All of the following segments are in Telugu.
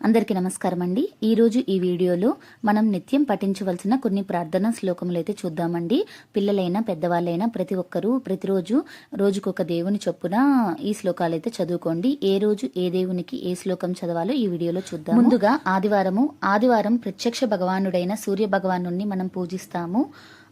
అందరికీ నమస్కారం అండి ఈరోజు ఈ వీడియోలో మనం నిత్యం పఠించవలసిన కొన్ని ప్రార్థనా శ్లోకములు అయితే చూద్దామండి. పిల్లలైనా పెద్దవాళ్ళైనా ప్రతి ఒక్కరూ ప్రతిరోజు రోజుకొక దేవుని చొప్పున ఈ శ్లోకాలు అయితే చదువుకోండి. ఏ రోజు ఏ దేవునికి ఏ శ్లోకం చదవాలో ఈ వీడియోలో చూద్దాం ముందుగా ఆదివారము ఆదివారం ప్రత్యక్ష భగవానుడైన సూర్య భగవాను మనం పూజిస్తాము.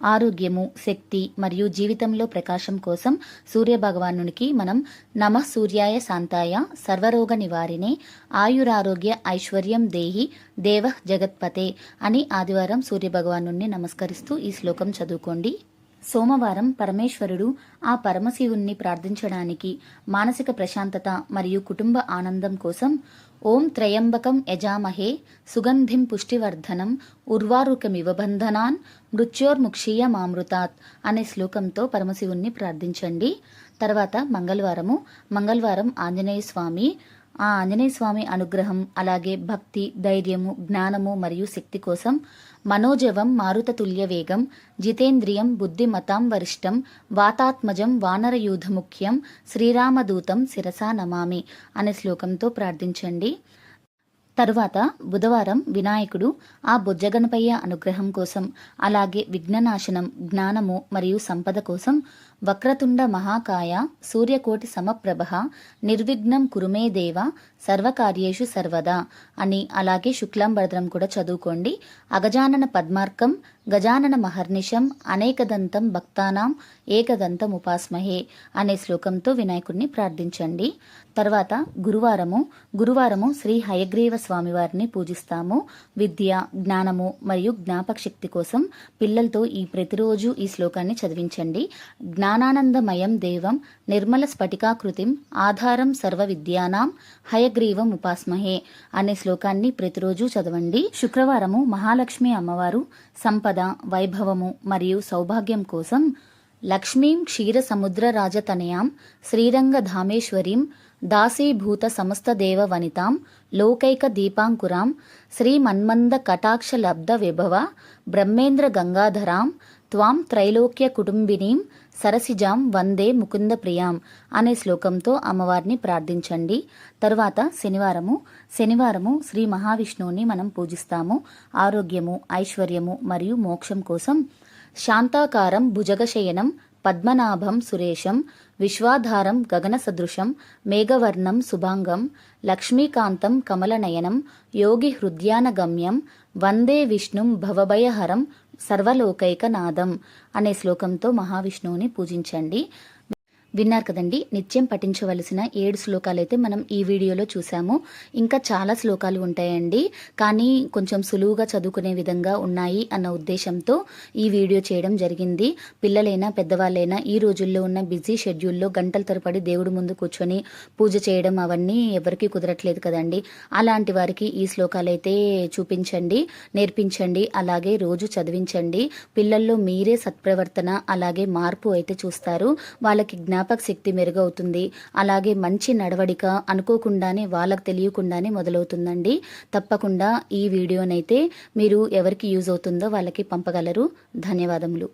ఆరోగ్యము శక్తి మరియు జీవితంలో ప్రకాశం కోసం సూర్య భగవానునికి మనం నమ సూర్యాయ శాంతాయ సర్వరోగ నివారిణే ఆయురారోగ్య ఐశ్వర్యం దేహి దేవ జగత్పతే అని ఆదివారం సూర్యభగవాను నమస్కరిస్తూ ఈ శ్లోకం చదువుకోండి. సోమవారం పరమేశ్వరుడు ఆ పరమశివుణ్ణి ప్రార్థించడానికి మానసిక ప్రశాంతత మరియు కుటుంబ ఆనందం కోసం ఓం త్రయంబకం యజామహే సుగంధిం పుష్టివర్ధనం ఉర్వారుకమివ బంధనాన్ మృత్యోర్ముక్షీయ మామృతాత్ అనే శ్లోకంతో పరమశివుణ్ణి ప్రార్థించండి. తర్వాత మంగళవారము. మంగళవారం ఆంజనేయ స్వామి ఆ ఆంజనేయ స్వామి అనుగ్రహం అలాగే భక్తి ధైర్యము జ్ఞానము మరియు శక్తి కోసం మనోజవం మారుతతుల్య వేగం జితేంద్రియం బుద్ధిమతాం వరిష్టం వాతాత్మజం వానరయూధముఖ్యం శ్రీరామదూతం శిరసా నమామి అనే శ్లోకంతో ప్రార్థించండి. తరువాత బుధవారం వినాయకుడు ఆ బుజ్జగణపయ్య అనుగ్రహం కోసం అలాగే విఘ్ననాశనం జ్ఞానము మరియు సంపద కోసం వక్రతుండ మహాకాయ సూర్యకోటి సమప్రభ నిర్విఘ్నం కురుమే దేవ సర్వకార్యేషు సర్వదా అని అలాగే శుక్లాంబరద్రం కూడా చదువుకోండి. అగజానన పద్మార్కం గజానన మహర్నిషం అనేకదంతం భక్తానాం ఏకదంతం ఉపాస్మహే అనే శ్లోకంతో వినాయకుడిని ప్రార్థించండి. తర్వాత గురువారము గురువారము శ్రీ హయగ్రీవ స్వామివారిని పూజిస్తాము. విద్య జ్ఞానము మరియు జ్ఞాపక శక్తి కోసం పిల్లలతో ఈ ప్రతిరోజు ఈ శ్లోకాన్ని చదివించండి. జ్ఞానానందమయం దేవం నిర్మల స్ఫటికాకృతిం ఆధారం సర్వ విద్యానాం హయగ్రీవం ఉపాస్మహే అనే శ్లోకాన్ని ప్రతిరోజు చదవండి. శుక్రవారము మహాలక్ష్మి అమ్మవారు సంపద వైభవము మరియు సౌభాగ్యం కోసం లక్ష్మీం క్షీర సముద్ర రాజతనయాం శ్రీరంగధామేశ్వరీం దాసీభూత సమస్త దేవ వనితాం లోకైక దీపాంకురాం శ్రీ మన్మంద కటాక్ష లబ్ధ విభవ బ్రహ్మేంద్ర గంగాధరాం త్వాం త్రైలోక్య కుటుంబినీం సరసిజాం వందే ముకుంద ప్రియాం అనే శ్లోకంతో అమ్మవారిని ప్రార్థించండి. తరువాత శనివారము శనివారము శ్రీ మహావిష్ణువుని మనం పూజిస్తాము. ఆరోగ్యము ఐశ్వర్యము మరియు మోక్షం కోసం శాంతాకారం భుజగశయనం పద్మనాభం సురేశం విశ్వాధారం గగన సదృశం మేఘవర్ణం శుభాంగం లక్ష్మీకాంతం కమలనయనం యోగి హృద్యానగమ్యం వందే విష్ణుం భవభయహరం సర్వలోకైకనాదం అనే శ్లోకంతో మహావిష్ణువుని పూజించండి. విన్నారు కదండి. నిత్యం పఠించవలసిన ఏడు శ్లోకాలు అయితే మనం ఈ వీడియోలో చూసాము ఇంకా చాలా శ్లోకాలు ఉంటాయండి. కానీ కొంచెం సులువుగా చదువుకునే విధంగా ఉన్నాయి అన్న ఉద్దేశంతో ఈ వీడియో చేయడం జరిగింది. పిల్లలైనా పెద్దవాళ్ళైనా ఈ రోజుల్లో ఉన్న బిజీ షెడ్యూల్లో గంటల తరపడి దేవుడి ముందు కూర్చొని పూజ చేయడం అవన్నీ ఎవరికీ కుదరట్లేదు కదండి. అలాంటి వారికి ఈ శ్లోకాలు అయితే చూపించండి నేర్పించండి అలాగే రోజు చదివించండి. పిల్లల్లో మీరే సత్ప్రవర్తన అలాగే మార్పు అయితే చూస్తారు. వాళ్ళకి జ్ఞాప జ్ఞాపక శక్తి మెరుగవుతుంది. అలాగే మంచి నడవడిక అనుకోకుండానే వాళ్ళకు తెలియకుండానే మొదలవుతుందండి. తప్పకుండా ఈ వీడియోనైతే మీరు ఎవరికి యూజ్ అవుతుందో వాళ్ళకి పంపగలరు. ధన్యవాదములు.